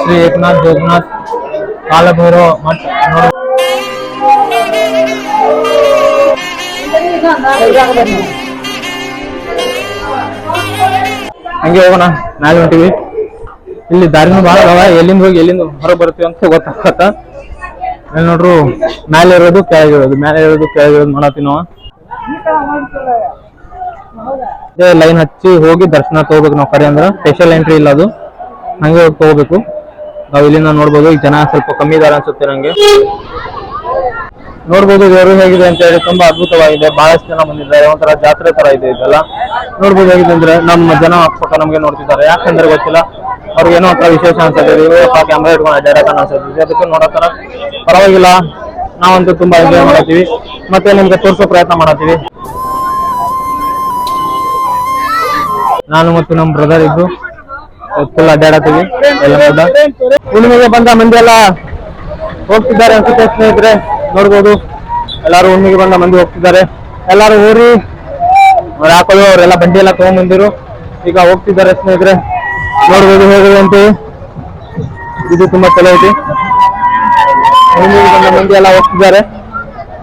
ಶ್ರೀ ಏಕನಾಥ್ ಜೋಗನಾಥ್, ಕಾಲಭೈರವ ಮಠ ಹಂಗೆ ಹೋಗೋಣ, ನಾಳೆ ಹೊಂಟಿವಿ. ಇಲ್ಲಿ ದಾರಿನೂ ಭಾಳ ಅದಾವ, ಎಲ್ಲಿಂದ ಹೋಗಿ ಎಲ್ಲಿಂದ ಹೊರಗೆ ಬರ್ತೀವಿ ಅಂತ ಗೊತ್ತಾಗತ್ತ. ಇಲ್ಲಿ ನೋಡ್ರು, ಮ್ಯಾಲೆ ಇರೋದು ಕೆಳಗಿರೋದು ಮ್ಯಾಲೆ ಇರೋದು ಕೆಳಗಿರೋದು ಮಾಡತ್ತೀವಿ ನಾವು. ಲೈನ್ ಹಚ್ಚಿ ಹೋಗಿ ದರ್ಶನ ತಗೋಬೇಕು ನಾವು ಕರೆ ಅಂದ್ರೆ. ಸ್ಪೆಷಲ್ ಎಂಟ್ರಿ ಇಲ್ಲ ಅದು. ಹಂಗೆ ತಗೋಬೇಕು ನಾವು ಇಲ್ಲಿಂದ ನೋಡ್ಬೋದು, ಈ ಜನ ಸ್ವಲ್ಪ ಕಮ್ಮಿ ಇದಾರೆ ಅನ್ಸುತ್ತೆ ನಂಗೆ. ನೋಡ್ಬೋದು ದೇವರು ಹೇಗಿದೆ ಅಂತ ಹೇಳಿ ತುಂಬಾ ಅದ್ಭುತವಾಗಿದೆ. ಬಹಳಷ್ಟು ಜನ ಬಂದಿದ್ದಾರೆ, ಒಂಥರ ಜಾತ್ರೆ ತರ ಇದೆ ಇದೆಲ್ಲ. ನೋಡ್ಬೋದು ಹೇಗಿದೆ ಅಂದ್ರೆ ನಮ್ಮ ಜನ ಅಕ್ಕಪಕ್ಕ ನಮ್ಗೆ ನೋಡ್ತಿದ್ದಾರೆ. ಯಾಕಂದ್ರೆ ಗೊತ್ತಿಲ್ಲ, ಅವ್ರಿಗೆ ಏನೋ ಒಂಥರ ವಿಶೇಷ ಅನ್ಸುತ್ತೆ. ಕ್ಯಾಮ್ರಾ ಇಟ್ಕೊಂಡು ಅಡ್ಡಾಡಕ ಅನ್ಸುತ್ತೆ. ಅದಕ್ಕೆ ನೋಡತ್ತಾರ ಪರವಾಗಿಲ್ಲ. ನಾವಂತೂ ತುಂಬಾ ಎಂಜಾಯ್ ಮಾಡತ್ತೀವಿ. ಮತ್ತೆ ನಿಮ್ಗೆ ತೋರಿಸೋ ಪ್ರಯತ್ನ ಮಾಡತ್ತೀವಿ. ನಾನು ಮತ್ತು ನಮ್ಮ ಬ್ರದರ್ ಇದ್ದು ಫುಲ್ ಅಡ್ಡಾಡತ್ತೀವಿ ಎಲ್ಲ ಹುಣ್ಣಿಮೆಗೆ ಬಂದ ಮಂದಿ ಎಲ್ಲ ಹೋಗ್ತಿದ್ದಾರೆ ಅನ್ಸುತ್ತೆ, ಸ್ನೇಹಿತರೆ. ನೋಡ್ಬೋದು. ಎಲ್ಲಾರು ಹುಣ್ಣಿಗೆ ಬಂದ ಮಂದಿ ಹೋಗ್ತಿದ್ದಾರೆ. ಎಲ್ಲಾರು ಊರಿ ಅವ್ರು ಹಾಕೋದು ಅವರೆಲ್ಲ ಬಂಡಿ ಎಲ್ಲ ತಗೊಂಡ್ ಬಂದಿರು. ಈಗ ಹೋಗ್ತಿದ್ದಾರೆ, ಸ್ನೇಹಿತರೆ. ನೋಡ್ಬೋದು ಹೇಗಿದೆ ಅಂತ. ಇದು ತುಂಬಾ ಚಲೋ ಐತಿ. ಹುಣ್ಣಿಗೆ ಬಂದ ಮಂದಿ ಎಲ್ಲ ಹೋಗ್ತಿದ್ದಾರೆ.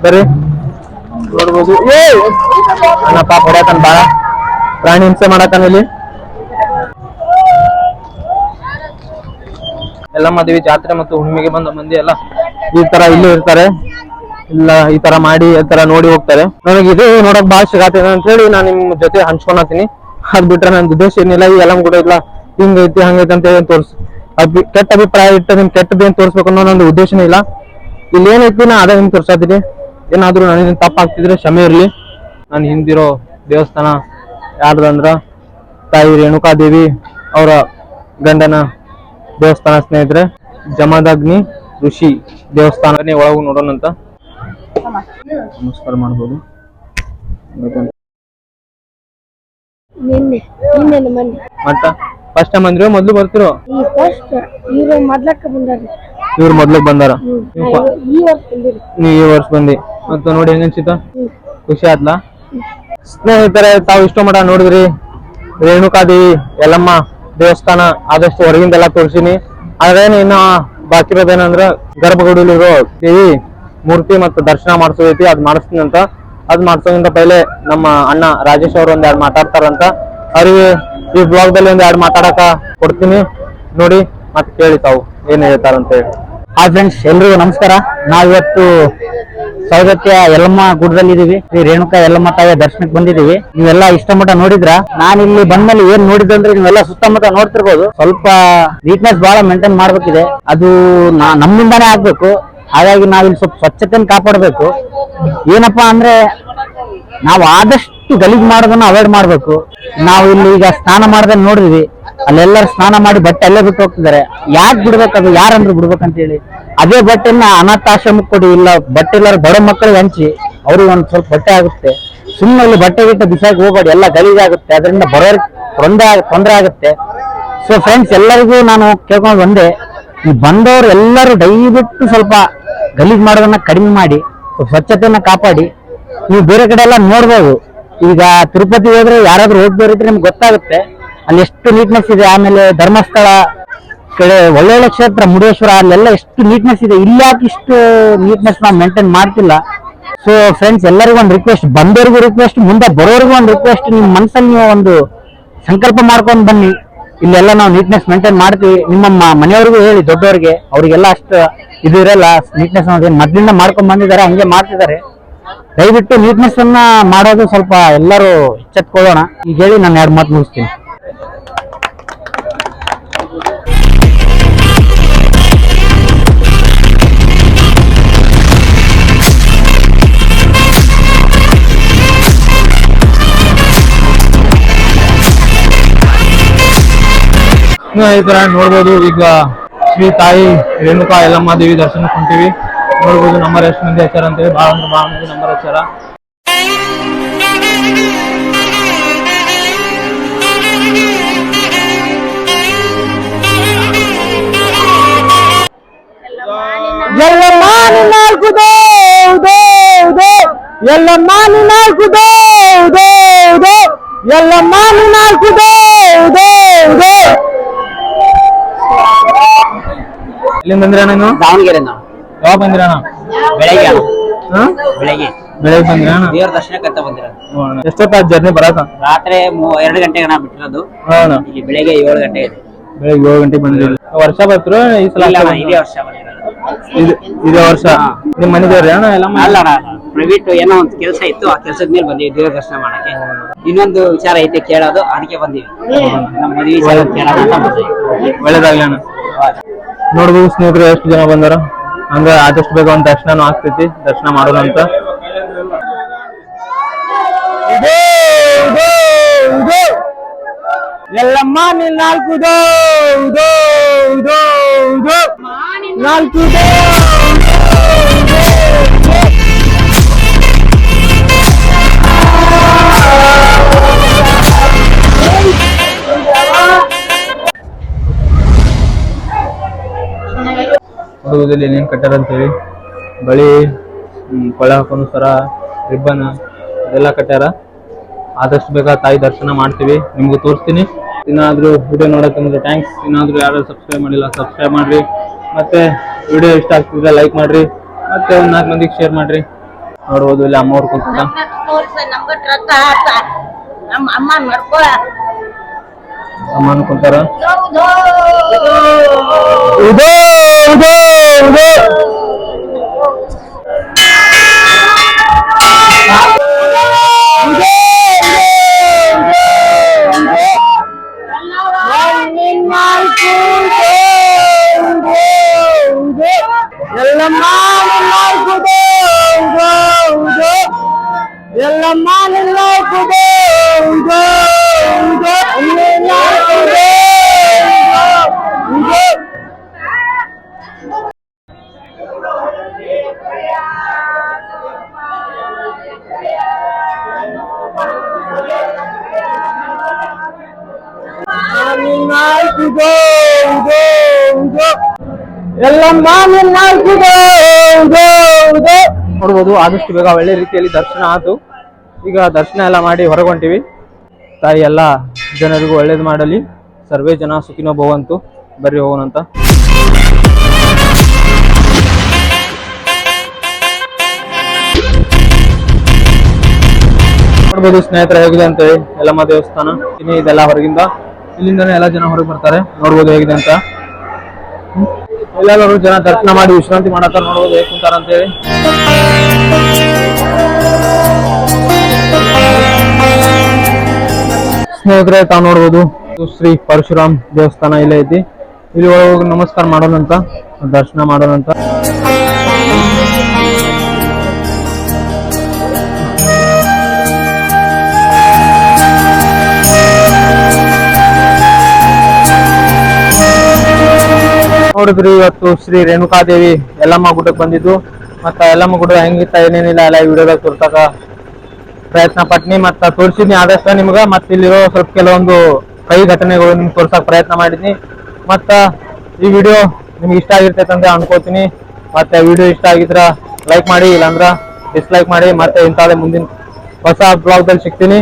ಬರೀ. ನೋಡ್ಬೋದು. ಏ ಅಣ್ಣ ಪಾಪ ಹೊಡ್ಯಾಕನ್ ಬಾಳ. ಪ್ರಾಣಿ ಹಿಂಸೆ ಮಾಡತಾನ ಇಲ್ಲಿ. ಎಲ್ಲಮ್ಮ ದೇವಿ ಜಾತ್ರೆ ಮತ್ತು ಹುಣ್ಣಿಮೆಗೆ ಬಂದ ಮಂದಿ ಎಲ್ಲ ಈ ತರ ಇಲ್ಲೇ ಇರ್ತಾರೆ. ಇಲ್ಲ, ಈ ತರ ಮಾಡಿ, ಈ ತರ ನೋಡಿ ಹೋಗ್ತಾರೆ. ನನಗೆ ಇದು ನೋಡಕ್ ಬಾಳ ಸಿಗತ್ತೆ ಅಂತ ಹೇಳಿ ನಾನು ನಿಮ್ ಜೊತೆ ಹಂಚ್ಕೊಳತೀನಿ ಅದ್ ಬಿಟ್ರೆ ನನ್ನ ಉದ್ದೇಶ ಏನಿಲ್ಲ ಈ ಎಲ್ಲ ಕೂಡ ಇಲ್ಲ. ಹಿಂಗೈತಿ ಹಂಗೈತಿ ಅಂತ ಹೇಳಿ ತೋರ್ಸ್ ಅಭಿ ಕೆಟ್ಟ ಅಭಿಪ್ರಾಯ ಇಟ್ಟು ನಿಮ್ ಕೆಟ್ಟದೇನ್ ತೋರ್ಸ್ಬೇಕು ಅನ್ನೋ ನನ್ನ ಉದ್ದೇಶನೇ ಇಲ್ಲ. ಇಲ್ಲಿ ಏನೈತಿ ನಾ ಅದೇ ನಿಮ್ಗೆ ತೋರ್ಸಾತೀನಿ. ಏನಾದ್ರೂ ನನಗೆ ತಪ್ಪಾಗ್ತಿದ್ರೆ ಕ್ಷಮೆ ಇರ್ಲಿ. ನಾನು ಹಿಂದಿರೋ ದೇವಸ್ಥಾನ ಯಾರ್ದಂದ್ರ ತಾಯಿ ರೇಣುಕಾದೇವಿ ಅವರ ಗಂಡನ ದೇವಸ್ಥಾನ ಸ್ನೇಹಿತರೆ ಜಮದಗ್ನಿ ಋಷಿ ದೇವಸ್ಥಾನನೇ ಒಳಗೂ ನೋಡೋಣ ಅಂತ. ನಮಸ್ಕಾರ ಮಾಡ್ಬೋದು. ಮತ್ತ ಫಸ್ಟ್ ಟೈಮ್ ಅಂದ್ರಿ ಮೊದ್ಲು ಬರ್ತಿರೋ? ಇವ್ರು ಮೊದ್ಲಕ್ಕ ಬಂದಾರ. ಇವ್ರು ಮೊದ್ಲಿಗೆ ಬಂದಾರ? ಈ ವರ್ಷ ಬಂದಿರಿ ನೀವ್ ಈ ವರ್ಷ ಬಂದಿ. ಮತ್ತ ನೋಡಿ ಹೆಂಗನ್ಸಿತ? ಖುಷಿ ಆತ್ಲಾ? ಸ್ನೇಹಿತರೆ ತಾವು ಇಷ್ಟ ಮಟ ನೋಡಿದ್ರಿ. ರೇಣುಕಾದೇವಿ ಯಲ್ಲಮ್ಮ. ದೇವಸ್ಥಾನ ಆದಷ್ಟು ಹೊರಗಿಂದೆಲ್ಲ ತೋರಿಸಿನಿ. ಅದೇನು ಇನ್ನ ಬಾಕಿ ಇರೋದೇನಂದ್ರ ಗರ್ಭಗುಡಿಲಿರೋ ದೇವಿ ಮೂರ್ತಿ ಮತ್ತು ದರ್ಶನ ಮಾಡಿಸೋದೈತಿ, ಅದ್ ಮಾಡಿಸ್ತೀನಿ ಅಂತ. ಅದ್ ಮಾಡ್ಸೋದ್ರಿಂದ ಪೈಲೆ ನಮ್ಮ ಅಣ್ಣ ರಾಜೇಶ್ ಅವರು ಒಂದ್ ಎರಡು ಮಾತಾಡ್ತಾರಂತ ಅವ್ರಿಗೆ ಈ ಬ್ಲಾಗ್ ದಲ್ಲಿ ಒಂದ್ ಎರಡು ಮಾತಾಡಕ ಕೊಡ್ತೀನಿ. ನೋಡಿ, ಮತ್ತೆ ಕೇಳಿ ತಾವು ಏನ್ ಹೇಳ್ತಾರಂತ ಹೇಳಿ. ಹಾಯ್ ಫ್ರೆಂಡ್ಸ್ ಎಲ್ರಿಗೂ ನಮಸ್ಕಾರ. ನಾವಿವತ್ತು ಸೌದತ್ಯ ಯಲ್ಲಮ್ಮ ಗುಡ್ಡದಲ್ಲಿ ಇದೀವಿ. ಶ್ರೀ ರೇಣುಕಾ ಯಲ್ಲಮ್ಮ ತಾಯಿಯ ದರ್ಶನಕ್ಕೆ ಬಂದಿದೀವಿ. ನೀವೆಲ್ಲ ಇಷ್ಟಮಟ್ಟ ನೋಡಿದ್ರ? ನಾನು ಇಲ್ಲಿ ಬಂದ್ಮೇಲೆ ಏನ್ ನೋಡಿದ್ದೆ ಅಂದ್ರೆ ನೀವೆಲ್ಲ ಸುತ್ತಮುತ್ತ ನೋಡ್ತಿರ್ಬೋದು. ಸ್ವಲ್ಪ ನೀಟ್ನೆಸ್ ಬಹಳ ಮೇಂಟೈನ್ ಮಾಡ್ಬೇಕಿದೆ. ಅದು ನಮ್ಮಿಂದಾನೇ ಆಗ್ಬೇಕು. ಹಾಗಾಗಿ ಇಲ್ಲಿ ಸ್ವಲ್ಪ ಸ್ವಚ್ಛತೆಯನ್ನು ಕಾಪಾಡಬೇಕು. ಏನಪ್ಪಾ ಅಂದ್ರೆ ನಾವು ಆದಷ್ಟು ಗಲೀಜು ಮಾಡೋದನ್ನ ಅವಾಯ್ಡ್ ಮಾಡ್ಬೇಕು. ನಾವು ಇಲ್ಲಿ ಈಗ ಸ್ನಾನ ಮಾಡ್ದನ್ ನೋಡಿದ್ವಿ. ಅಲ್ಲೆಲ್ಲರೂ ಸ್ನಾನ ಮಾಡಿ ಬಟ್ಟೆ ಅಲ್ಲೇ ಬಿಟ್ಟು ಹೋಗ್ತಿದ್ದಾರೆ. ಯಾಕೆ ಬಿಡ್ಬೇಕು ಅದು? ಯಾರಂದ್ರು ಬಿಡ್ಬೇಕಂತ ಹೇಳಿ ಅದೇ ಬಟ್ಟೆನ ಅನಾಥಾಶ್ರಮಕ್ಕೆ ಕೊಡಿ, ಇಲ್ಲ ಬಟ್ಟೆ ಎಲ್ಲರೂ ಬಡ ಮಕ್ಕಳಿಗೆ ಹಂಚಿ, ಅವ್ರಿಗೆ ಒಂದು ಸ್ವಲ್ಪ ಬಟ್ಟೆ ಆಗುತ್ತೆ. ಸುಮ್ಮನೆ ಅಲ್ಲಿ ಬಟ್ಟೆ ಬಿಟ್ಟು ಬಿಸಾಕಿ ಹೋಗ್ಬೇಡಿ, ಎಲ್ಲ ಗಲೀಜಾಗುತ್ತೆ. ಅದರಿಂದ ಬರೋರಿಗೆ ತೊಂದರೆ ತೊಂದರೆ ಆಗುತ್ತೆ. ಸೊ ಫ್ರೆಂಡ್ಸ್ ಎಲ್ಲರಿಗೂ ನಾನು ಕೇಳ್ಕೊಂಡು ಬಂದೆ ಈ ಬಂದವರು ಎಲ್ಲರೂ ದಯವಿಟ್ಟು ಸ್ವಲ್ಪ ಗಲೀಜು ಮಾಡೋದನ್ನ ಕಡಿಮೆ ಮಾಡಿ ಸ್ವಚ್ಛತೆಯನ್ನ ಕಾಪಾಡಿ. ನೀವು ಬೇರೆ ಕಡೆ ಎಲ್ಲ ನೋಡ್ಬೋದು. ಈಗ ತಿರುಪತಿ ಹೋದ್ರೆ ಯಾರಾದ್ರೂ ಹೋಗ್ಬೋರಿದ್ರೆ ನಿಮ್ಗೆ ಗೊತ್ತಾಗುತ್ತೆ. ಅಲ್ಲಿ ಎಷ್ಟು ನೀಟ್ನೆಸ್ ಇದೆ, ಆಮೇಲೆ ಧರ್ಮಸ್ಥಳ ಕಡೆ ಒಳ್ಳೊಳ್ಳೆ ಕ್ಷೇತ್ರ, ಮುರುಡೇಶ್ವರ, ಅಲ್ಲೆಲ್ಲ ಎಷ್ಟು ನೀಟ್ನೆಸ್ ಇದೆ. ಯಾಕೆ ಇಷ್ಟು ನೀಟ್ನೆಸ್ ನಾವು ಮೇಂಟೈನ್ ಮಾಡ್ತಿಲ್ಲ? ಸೊ ಫ್ರೆಂಡ್ಸ್ ಎಲ್ಲರಿಗೂ ಒಂದು ರಿಕ್ವೆಸ್ಟ್ ಬಂದವರಿಗೂ ರಿಕ್ವೆಸ್ಟ್ ಮುಂದೆ ಬರೋರಿಗೂ ಒಂದು ರಿಕ್ವೆಸ್ಟ್ ನಿಮ್ಮ ಮನಸ್ಸಲ್ಲಿ ನೀವು ಒಂದು ಸಂಕಲ್ಪ ಮಾಡ್ಕೊಂಡು ಬನ್ನಿ. ಇಲ್ಲೆಲ್ಲ ನಾವು ನೀಟ್ನೆಸ್ ಮೇಂಟೈನ್ ಮಾಡ್ತೀವಿ. ನಿಮ್ಮ ಮನೆಯವ್ರಿಗೂ ಹೇಳಿ, ದೊಡ್ಡವರಿಗೆ. ಅವರಿಗೆಲ್ಲ ಅಷ್ಟು ಇದು ಇರಲ್ಲ. ನೀಟ್ನೆಸ್ ಅನ್ನೋದು ಮೊದ್ಲಿಂದ ಮಾಡ್ಕೊಂಡು ಬಂದಿದ್ದಾರೆ, ಹಂಗೆ ಮಾಡ್ತಿದ್ದಾರೆ. ದಯವಿಟ್ಟು ನೀಟ್ನೆಸ್ ಅನ್ನ ಮಾಡೋದು ಸ್ವಲ್ಪ ಎಲ್ಲರೂ ಎಚ್ಚೆತ್ಕೊಳ್ಳೋಣ. ಈಗ ಹೇಳಿ ನಾನು ಎರಡು ಮಾತು ಮುಗಿಸ್ತೀನಿ. ಸ್ನೇಹಿತರ ನೋಡ್ಬೋದು ಈಗ ಶ್ರೀ ತಾಯಿ ರೇಣುಕಾ ಎಲ್ಲಮ್ಮ ದೇವಿ ದರ್ಶನ ಕೊಂತೀವಿ ನೋಡ್ಬೋದು ನಂಬರ್ ಎಷ್ಟು ಮಂದಿ ಹಚ್ಚಾರ ಅಂತೇಳಿ ಭಾಳ ಅಂದ್ರೆ ಭಾಳ ಮಂದಿ ನಂಬರ್ ಹಚ್ಚಾರ ಎಲ್ಲ ಮಾನಿ ನಾಲ್ಕು ದೇವ್ ದೇವ್ ದೇವ್ ಎಲ್ಲ ಮಾನಿ ನಾಲ್ಕು ದೇವ್ ದೇವ್ ದೇವ್ ಎಲ್ಲ ಮಾನಿ ನಾಲ್ಕು ದೇವ್ ದೇವ್ ದೋ ಎಲ್ಲಿಂದ ಬಂದ್ರಿ ನಾನು? ದಾವಣಗೆರೆ ನಾವು ಯಾವಾಗ ಬಂದಿರ ಬೆಳಗ್ಗೆ ಹಾ? ಬೆಳಗ್ಗೆ. ಬೆಳಗ್ಗೆ ಬಂದ್ರಿ ದೇವ್ರ ದರ್ಶನಕ್ಕಂತ ಬಂದಿರೋದು. ಎಷ್ಟೊತ್ತ ಜರ್ನಿ ಬರಾಕ? ರಾತ್ರಿ ಮೂ- ಎರಡು ಗಂಟೆಗೆ ನಾ ಬಿಟ್ಟಿರೋದು. ಇಲ್ಲಿ ಬೆಳಗ್ಗೆ ಏಳು ಗಂಟೆ ಇದೆ. ಬೆಳಗ್ಗೆ ಏಳು ಗಂಟೆಗೆ ಬಂದ್ರಿ ವರ್ಷ ಬರ್ತೀರ ಈ ಸಲ? ಇಲ್ಲ ಅಣ್ಣ, ಇದೇ ಬಂದ್ರಾ? ವರ್ಷ ಬಂದಿರೋದು. ಇದು- ಇದೇ ವರ್ಷ? ನಿಮ್ ಮನೆ ದೇವ್ರಿ ಅಣ್ಣ ಎಲ್ಲ ಅಲ್ಲ ಪ್ರೈವೇಟ್ ಏನೋ ಒಂದು ಕೆಲಸ ಇತ್ತು ಆ ಕೆಲಸದ ಮೇಲೆ ಬಂದಿವಿ ದೇವ್ರ ದರ್ಶನ ಮಾಡಕ್ಕೆ. ಇನ್ನೊಂದು ವಿಚಾರ ಐತೆ ಕೇಳೋದು ಅದಕ್ಕೆ ಬಂದಿವಿ. ನಮ್ಮ ಮದುವೆ ವಿಚಾರ ಕೇಳೋಣ ಅಂತ ಬಂದೀವಿ. ಒಳ್ಳೇದಾಗ್ಲಿ ಅಣ್ಣ. ನೋಡ್ಬೋದು ಸ್ನೇಹಿತರು, ಎಷ್ಟು ಜನ ಬಂದಾರ. ಅಂದ್ರೆ ಆದಷ್ಟು ಬೇಗ ಒಂದು ದರ್ಶನನೂ ಆಗ್ತೈತಿ. ದರ್ಶನ ಮಾಡೋಣ ಅಂತ. ಎಲ್ಲಮ್ಮ ಮಾನಿ ನಾಲ್ಕು ನಾಲ್ಕು ನೋಡುವುದಲ್ಲಿ ಏನೇನು ಕಟ್ಟಾರ ಅಂತೇಳಿ? ಬಳಿ ಕೊಳ ಹಾಕೋನು ಸರ, ರಿಬ್ಬನ್, ಅದೆಲ್ಲ ಕಟ್ಟಾರ. ಆದಷ್ಟು ಬೇಗ ತಾಯಿ ದರ್ಶನ ಮಾಡ್ತೀವಿ. ನಿಮ್ಗೆ ತೋರಿಸ್ತೀನಿ. ಇನ್ನಾದ್ರೂ ವಿಡಿಯೋ ನೋಡೋಕ್ಕಂದ್ರೆ ಥ್ಯಾಂಕ್ಸ್ ಇನ್ನಾದ್ರೂ ಯಾರು ಸಬ್ಸ್ಕ್ರೈಬ್ ಮಾಡಿಲ್ಲ ಸಬ್ಸ್ಕ್ರೈಬ್ ಮಾಡ್ರಿ. ಮತ್ತೆ ವಿಡಿಯೋ ಇಷ್ಟ ಆಗ್ತಿದ್ರೆ ಲೈಕ್ ಮಾಡ್ರಿ. ಮತ್ತೆ ಒಂದ್ ನಾಲ್ಕು ಮಂದಿಗೆ ಶೇರ್ ಮಾಡ್ರಿ. ನೋಡ್ಬೋದು, ಇಲ್ಲಿ ಅಮ್ಮವ್ರು ಕುಂತ ನಮ್ಮ ಅಮ್ಮ ನೋಡ್ಕೋ ಅಮ್ಮನು ಕುಂತಾರ ಉದೋ ನೋಡ್ಬೋದು, ಆದಷ್ಟು ಬೇಗ ಒಳ್ಳೆ ರೀತಿಯಲ್ಲಿ ದರ್ಶನ ಆಯ್ತು ಈಗ ದರ್ಶನ ಎಲ್ಲ ಮಾಡಿ ಹೊರಗೊಂಟಿವಿ ತಾಯಿ ಎಲ್ಲ ಜನರಿಗೂ ಒಳ್ಳೇದು ಮಾಡಲಿ. ಸರ್ವೇ ಜನ ಸುಖಿನೋ ಭವಂತು ಬರ್ರಿ ಹೋಗೋಣಂತ ನೋಡ್ಬೋದು, ಸ್ನೇಹಿತರ ಹೇಗಿದೆ ಅಂತೇಳಿ ಎಲ್ಲಮ್ಮ ದೇವಸ್ಥಾನ ಇನ್ನು ಇದೆಲ್ಲ ಹೊರಗಿಂದ. ಇಲ್ಲಿಂದನೇ ಎಲ್ಲ ಜನ ಹೊರಗೆ ಬರ್ತಾರೆ. ನೋಡ್ಬೋದು ಹೇಗಿದೆ ಅಂತ. ಎಲ್ಲರೂ ಜನ ದರ್ಶನ ಮಾಡಿ ವಿಶ್ರಾಂತಿ ಮಾಡತ್ತಾರ ನೋಡ್ಬೋದು ಹೇಗೆ ಕುಂತಾರ ಅಂತೇಳಿ. ಸ್ನೇಹಿತರೆ, ತಾವು ನೋಡ್ಬೋದು ಶ್ರೀ ಪರಶುರಾಮ್ ದೇವಸ್ಥಾನ ಇಲ್ಲೇ ಐತಿ. ಇಲ್ಲಿ ಒಳಗೆ ನಮಸ್ಕಾರ ಮಾಡೋಣಂತ, ದರ್ಶನ ಮಾಡೋಣಂತ. ನೋಡಿದ್ರಿ ಇವತ್ತು ಶ್ರೀ ರೇಣುಕಾದೇವಿ ಯಲ್ಲಮ್ಮ ಗುಡ್ಡಕ್ಕೆ ಬಂದಿದ್ದು. ಮತ್ತ ಯಲ್ಲಮ್ಮ ಗುಡ್ಡ ಹೆಂಗಿತ್ತ, ಏನೇನಿಲ್ಲ, ಎಲ್ಲ ವಿಡಿಯೋದಾಗ ತೋರ್ಸಕ ಪ್ರಯತ್ನ ಪಟ್ನಿ. ಮತ್ತ ತೋರಿಸಿದ್ನಿ ಆದಷ್ಟ ನಿಮ್ಗ. ಮತ್ತ ಇಲ್ಲಿರೋ ಸ್ವಲ್ಪ ಕೆಲವೊಂದು ಕೈ ಘಟನೆಗಳು ನಿಮ್ಗೆ ತೋರ್ಸಕ್ ಪ್ರಯತ್ನ ಮಾಡಿದ್ನಿ. ಮತ್ತ ಈ ವಿಡಿಯೋ ನಿಮ್ಗೆ ಇಷ್ಟ ಆಗಿರ್ತೈತೆ ಅಂತ ಅನ್ಕೋತೀನಿ. ಮತ್ತೆ ವಿಡಿಯೋ ಇಷ್ಟ ಆಗಿದ್ರ ಲೈಕ್ ಮಾಡಿ, ಇಲ್ಲಾಂದ್ರ ಡಿಸ್ಲೈಕ್ ಮಾಡಿ. ಮತ್ತೆ ಇಂಥದ್ದೇ ಮುಂದಿನ ಹೊಸ ಬ್ಲಾಗ್ದಲ್ಲಿ ಸಿಗ್ತೀನಿ.